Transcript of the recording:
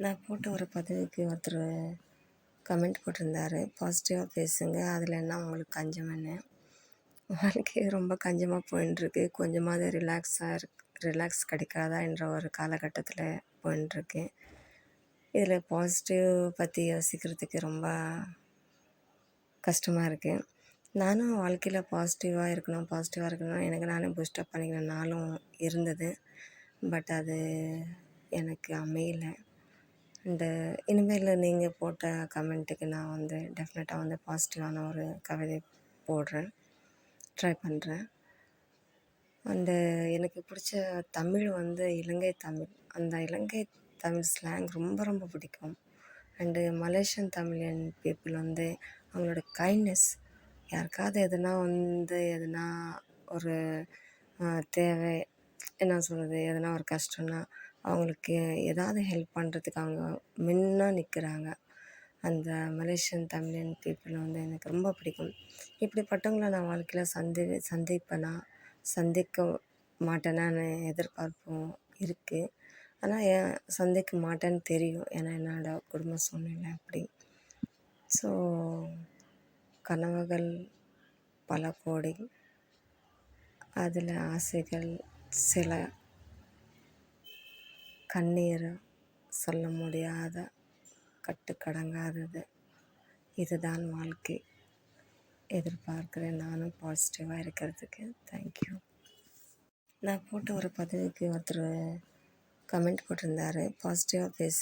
நான் போட்ட ஒரு பதிவுக்கு ஒருத்தர் கமெண்ட் போட்டிருந்தாரு. பாசிட்டிவாக பேசுங்க. அதில் என்ன உங்களுக்கு கஞ்சம்னு? வாழ்க்கை ரொம்ப கஞ்சமாக போயின்ட்டுருக்கு கொஞ்சமாவது ரிலாக்ஸாக இருக் ரிலாக்ஸ் கிடைக்காதா என்ற ஒரு காலகட்டத்தில் போயின்ட்டுருக்கு இதில் பாசிட்டிவ் பற்றி யோசிக்கிறதுக்கு ரொம்ப கஷ்டமாக இருக்குது நானும் வாழ்க்கையில் பாசிட்டிவாக இருக்கணும் பாசிட்டிவாக இருக்கணும் எனக்கு நானே பூஸ்டப் பண்ணிக்கிற நாளும் இருந்தது. பட் அது எனக்கு அமையலை. அண்டு இனிமேல் நீங்கள் போட்ட கமெண்ட்டுக்கு நான் வந்து டெஃபினட்டாக வந்து பாசிட்டிவான ஒரு கவிதை போடுறேன். ட்ரை பண்ணுறேன் அண்டு எனக்கு பிடிச்ச தமிழ் வந்து இலங்கை தமிழ். அந்த இலங்கை தமிழ் ஸ்லாங் ரொம்ப ரொம்ப பிடிக்கும். அண்டு மலேசியன் தமிழியன் பீப்புள் வந்து அவங்களோட கைண்ட்னஸ் யாருக்காவது எதுனா வந்து எதுனா ஒரு தேவை என்ன சொல்கிறது எதுனா ஒரு கஷ்டம்னா அவங்களுக்கு ஏதாவது ஹெல்ப் பண்ணுறதுக்கு அவங்க முன்ன நிற்கிறாங்க அந்த மலேஷியன் தமிழன் பீப்புள் வந்து எனக்கு ரொம்ப பிடிக்கும். இப்படிப்பட்டவங்கள நான் வாழ்க்கையில் சந்தி சந்திப்பேனா? சந்திக்க மாட்டேனான்னு எதிர்பார்ப்பும் இருக்குது ஆனால் ஏன் சந்திக்க மாட்டேன்னு தெரியும். ஏன்னா என்னோடய குடும்ப சூழ்நிலை அப்படி. ஸோ கனவுகள் பல கோடி. அதில் ஆசைகள் சில கண்ணீர் சொல்ல முடியாத கட்டுக்கடங்காதது இதுதான் வாழ்க்கை. எதிர்பார்க்கிறேன் நானும் பாசிட்டிவாக இருக்கிறதுக்கு. தேங்க்யூ நான் போட்ட ஒரு பதிவுக்கு ஒருத்தர் கமெண்ட் போட்டிருந்தாரு. பாசிட்டிவாக பேசு